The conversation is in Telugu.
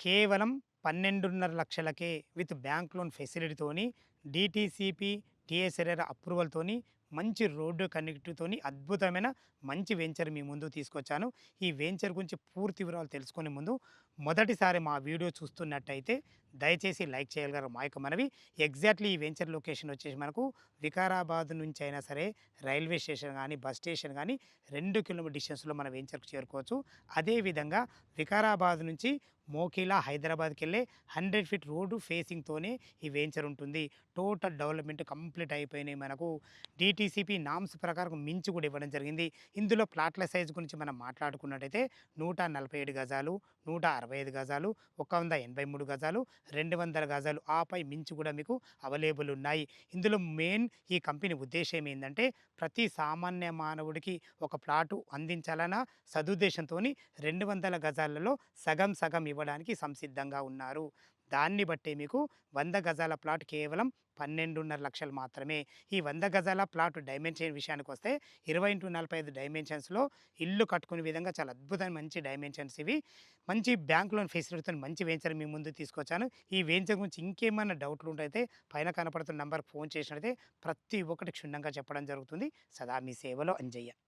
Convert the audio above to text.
కేవలం పన్నెండున్నర లక్షలకే విత్ బ్యాంక్ లోన్ ఫెసిలిటీతోని డిటీసీపీ టిఎస్ఎల్ఆర్ అప్రూవల్తోని మంచి రోడ్డు కనెక్టివ్తోని అద్భుతమైన మంచి వెంచర్ మీ ముందు తీసుకొచ్చాను. ఈ వెంచర్ గురించి పూర్తి వివరాలు తెలుసుకునే ముందు మొదటిసారి మా వీడియో చూస్తున్నట్టయితే దయచేసి లైక్ చేయగలరు మా యొక్క మనవి. ఎగ్జాక్ట్లీ ఈ వెంచర్ లొకేషన్ వచ్చేసి మనకు వికారాబాద్ నుంచి అయినా సరే రైల్వే స్టేషన్ కానీ బస్ స్టేషన్ కానీ రెండు కిలోమీటర్ డిస్టెన్స్లో మన వెంచర్కు చేరుకోవచ్చు. అదేవిధంగా వికారాబాద్ నుంచి మోకిలా హైదరాబాద్కి వెళ్ళే హండ్రెడ్ ఫీట్ రోడ్డు ఫేసింగ్తోనే ఈ వెంచర్ ఉంటుంది. టోటల్ డెవలప్మెంట్ కంప్లీట్ అయిపోయినాయి మనకు. డిటీసీపీ నామ్స్ ప్రకారం మించి కూడా ఇవ్వడం జరిగింది. ఇందులో ప్లాట్ల సైజ్ గురించి మనం మాట్లాడుకున్నట్టయితే నూట నలభై ఏడు గజాలు నూట అరవై ఐదు గజాలు ఒక వంద ఎనభై మూడు గజాలు రెండు వందల గజాలు ఆపై మించి కూడా మీకు అవైలబుల్ ఉన్నాయి. ఇందులో మెయిన్ ఈ కంపెనీ ఉద్దేశం ఏంటంటే ప్రతి సామాన్య మానవుడికి ఒక ప్లాటు అందించాలన్న సదుద్దేశంతో రెండు వందల గజాలలో సగం సగం ఇవ్వడానికి సంసిద్ధంగా ఉన్నారు. దాన్ని బట్టి మీకు వంద గజాల ప్లాట్ కేవలం పన్నెండున్నర లక్షలు మాత్రమే. ఈ వంద గజాల ప్లాట్ డైమెన్షన్ విషయానికి వస్తే ఇరవై ఇంటూ నలభై ఐదు డైమెన్షన్స్లో ఇల్లు కట్టుకునే విధంగా చాలా అద్భుతమైన మంచి డైమెన్షన్స్ ఇవి. మంచి బ్యాంక్ లోన్ ఫెసిలిటీతో మంచి వెంచర్ మీ ముందు తీసుకొచ్చాను. ఈ వెంచర్ గురించి ఇంకేమైనా డౌట్లు ఉంటే పైన కనపడుతున్న నంబర్ ఫోన్ చేసినట్లయితే ప్రతి ఒక్కటి క్షుణ్ణంగా చెప్పడం జరుగుతుంది. సదా మీ సేవలో అంజయ్య.